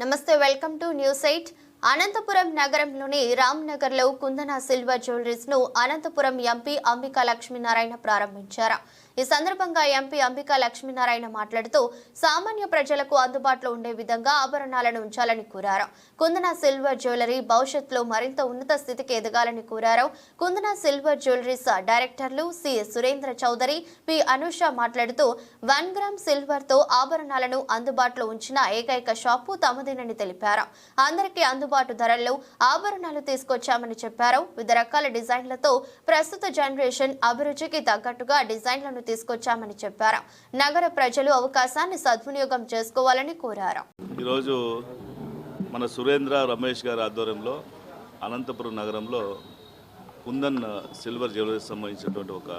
నమస్తే welcome to news eight. Anantapuram నగరంలోని రామ్ నగర్లో కుందన సిల్వర్ జ్యువెలరీస్ను అనంతపురం ఎంపీ అంబికా లక్ష్మీనారాయణ ప్రారంభించారు. ఈ సందర్భంగా ఎంపీ అంబికా లక్ష్మీనారాయణ మాట్లాడుతూ సామాన్య ప్రజలకు అందుబాటులో ఉండే విధంగా ఆభరణాలను ఉంచాలని కోరారు. కుందన సిల్వర్ జ్యువెలరీ భవిష్యత్తులో మరింత ఉన్నత స్థితికి ఎదగాలని కోరారు. కుందన సిల్వర్ జ్యువెలరీస్ డైరెక్టర్లు సి. సురేంద్ర చౌదరి పి. అనుష మాట్లాడుతూ వన్ గ్రామ్ సిల్వర్తో ఆభరణాలను అందుబాటులో ఉంచిన ఏకైక షాపు తమదేనని తెలిపారు. అందరికీ అందుబాటు ధరల్లో ఆభరణాలు తీసుకొచ్చామని చెప్పారు. వివిధ రకాల డిజైన్లతో ప్రస్తుత జనరేషన్ అభిరుచికి తగ్గట్టుగా డిజైన్లను తీసుకొచ్చామని చెప్పారు. నగర ప్రజలు అవకాశాన్ని సద్వినియోగం చేసుకోవాలని కోరారు. ఈరోజు మన సురేంద్ర రమేష్ గారి ఆధ్వర్యంలో అనంతపురం నగరంలో కుందన్ సిల్వర్ జ్యువెలరీకి సంబంధించినటువంటి ఒక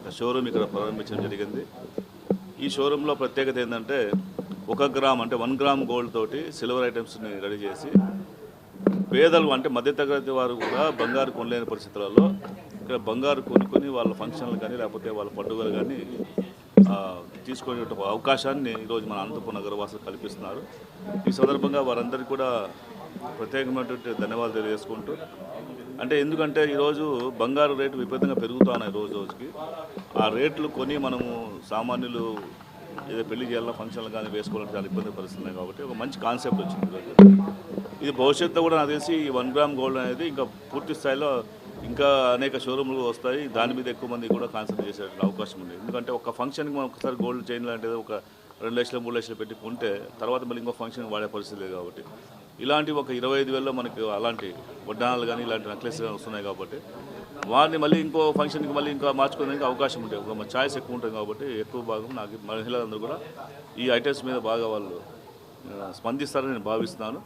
ఒక షోరూమ్ ఇక్కడ ప్రారంభించడం జరిగింది. ఈ షోరూంలో ప్రత్యేకత ఏంటంటే ఒక గ్రామ్ అంటే వన్ గ్రామ్ గోల్డ్ తోటి సిల్వర్ ఐటమ్స్ని రెడీ చేసి పేదలు అంటే మధ్యతరగతి వారు కూడా బంగారు కొనలేని పరిస్థితులలో ఇక్కడ బంగారు కొనుక్కొని వాళ్ళ ఫంక్షన్లు కానీ లేకపోతే వాళ్ళ పండుగలు కానీ తీసుకునే అవకాశాన్ని ఈరోజు మన అనంతపురం నగరవాసులు కల్పిస్తున్నారు. ఈ సందర్భంగా వారందరికీ కూడా ప్రత్యేకమైనటువంటి ధన్యవాదాలు తెలియజేసుకుంటూ అంటే ఎందుకంటే ఈరోజు బంగారు రేటు విపరీతంగా పెరుగుతున్నాయి రోజు రోజుకి. ఆ రేట్లు కొని మనము సామాన్యులు ఏదో పెళ్ళి చేయాలన్నా ఫంక్షన్లు కానీ వేసుకోవాలంటే చాలా ఇబ్బంది పరిస్థితున్నాయి కాబట్టి ఒక మంచి కాన్సెప్ట్ వచ్చింది ఈరోజు. ఇది భవిష్యత్తులో కూడా నాకు తెలిసి ఈ వన్ గ్రామ్ గోల్డ్ అనేది ఇంకా పూర్తి స్థాయిలో ఇంకా అనేక షోరూమ్లు వస్తాయి. దాని మీద ఎక్కువ మంది కూడా కాన్సన్ట్రేట్ చేసే అవకాశం ఉంది. ఎందుకంటే ఒక ఫంక్షన్కి మనం ఒకసారి గోల్డ్ చైన్ లాంటిది ఒక రెండు లక్షలు మూడు లక్షలు పెట్టి కొంటే తర్వాత మళ్ళీ ఇంకో ఫంక్షన్ వాడే పరిస్థితి లేదు కాబట్టి. ఇలాంటి ఒక ఇరవై ఐదు వేలలో మనకి అలాంటి వడ్డానాలు కానీ ఇలాంటి నెక్లెస్ కానీ వస్తున్నాయి కాబట్టి వారిని మళ్ళీ ఇంకో ఫంక్షన్కి మళ్ళీ ఇంకా మార్చుకోవడానికి అవకాశం ఉంటుంది ఒక ఛాయిస్ ఎక్కువ ఉంటుంది కాబట్టి ఎక్కువ భాగం నాకు మహిళలందరూ కూడా ఈ ఐటమ్స్ మీద బాగా వాళ్ళు స్పందిస్తారని నేను భావిస్తున్నాను.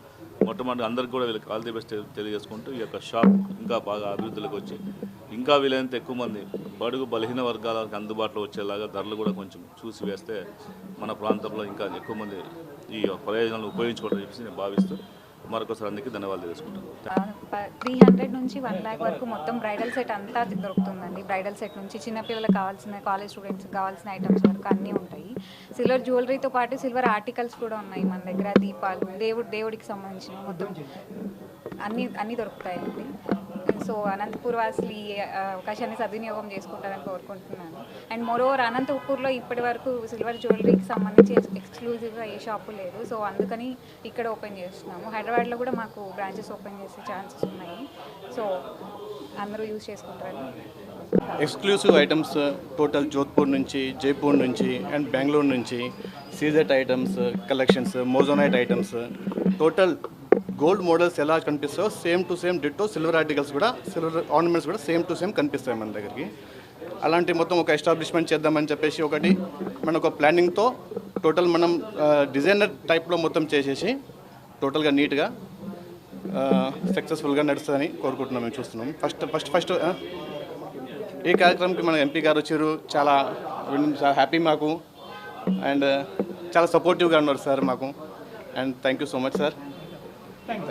మొట్టమొదటి అందరికీ కూడా వీళ్ళకి ఆల్ ది బెస్ట్ తెలియజేసుకుంటూ ఈ యొక్క షాప్ ఇంకా బాగా అభివృద్ధిలోకి వచ్చి ఇంకా వీలైనంత ఎక్కువ మంది బడుగు బలహీన వర్గాలకు అందుబాటులో వచ్చేలాగా ధరలు కూడా కొంచెం చూసి వేస్తే మన ప్రాంతంలో ఇంకా ఎక్కువ మంది ఈ ప్రయోజనాలు ఉపయోగించుకోవడం చెప్పేసి నేను భావిస్తూ మరొకసారి అందుకే ధన్యవాదాలు తెలుసుకుంటాను త్రీ హండ్రెడ్ నుంచి వన్ ల్యాక్ వరకు మొత్తం బ్రైడల్ సెట్ అంతా దొరుకుతుందండి. బ్రైడల్ సెట్ నుంచి చిన్నపిల్లలకు కావాల్సిన కాలేజ్ స్టూడెంట్స్కి కావాల్సిన ఐటమ్స్ వరకు అన్నీ ఉంటాయి. సిల్వర్ జ్యువెలరీతో పాటు సిల్వర్ ఆర్టికల్స్ కూడా ఉన్నాయి మన దగ్గర దీపాలు దేవుడు దేవుడికి సంబంధించిన మొత్తం అన్నీ అన్నీ దొరుకుతాయండి. సో అనంతపూర్ వాసులు ఈ అవకాశాన్ని సద్వినియోగం చేసుకుంటారని కోరుకుంటున్నాను. అండ్ మోరోవర్ అనంతపూర్లో ఇప్పటి వరకు సిల్వర్ జ్యువెలరీకి సంబంధించి ఎక్స్క్లూజివ్గా ఏ షాపు లేదు. సో అందుకని ఇక్కడ ఓపెన్ చేస్తున్నాము. హైదరాబాద్లో కూడా మాకు బ్రాంచెస్ ఓపెన్ చేసే ఛాన్సెస్ ఉన్నాయి. సో అందరూ యూజ్ చేసుకుంటారని. ఎక్స్క్లూసివ్ ఐటమ్స్ టోటల్ జోధ్పూర్ నుంచి జైపూర్ నుంచి అండ్ బెంగళూరు నుంచి CZ items collections moissanite items total gold models ఎలా కనిపిస్తాయో same to same ditto silver articles కూడా సిల్వర్ ఆర్నమెంట్స్ కూడా సేమ్ టు సేమ్ కనిపిస్తాయి మన దగ్గరికి. అలాంటి మొత్తం ఒక ఎస్టాబ్లిష్మెంట్ చేద్దామని చెప్పేసి ఒకటి మన ఒక ప్లానింగ్తో టోటల్ మనం డిజైనర్ టైప్లో మొత్తం చేసేసి టోటల్గా నీట్గా సక్సెస్ఫుల్గా నడుస్తుందని కోరుకుంటున్నాం మేము చూస్తున్నాం. ఫస్ట్ ఫస్ట్ ఫస్ట్ ఈ కార్యక్రమంకి మన ఎంపీ గారు వచ్చారు. చాలా చాలా హ్యాపీ మాకు. అండ్ చాలా సపోర్టివ్గా ఉన్నారు సార్ మాకు. And thank you so much sir thank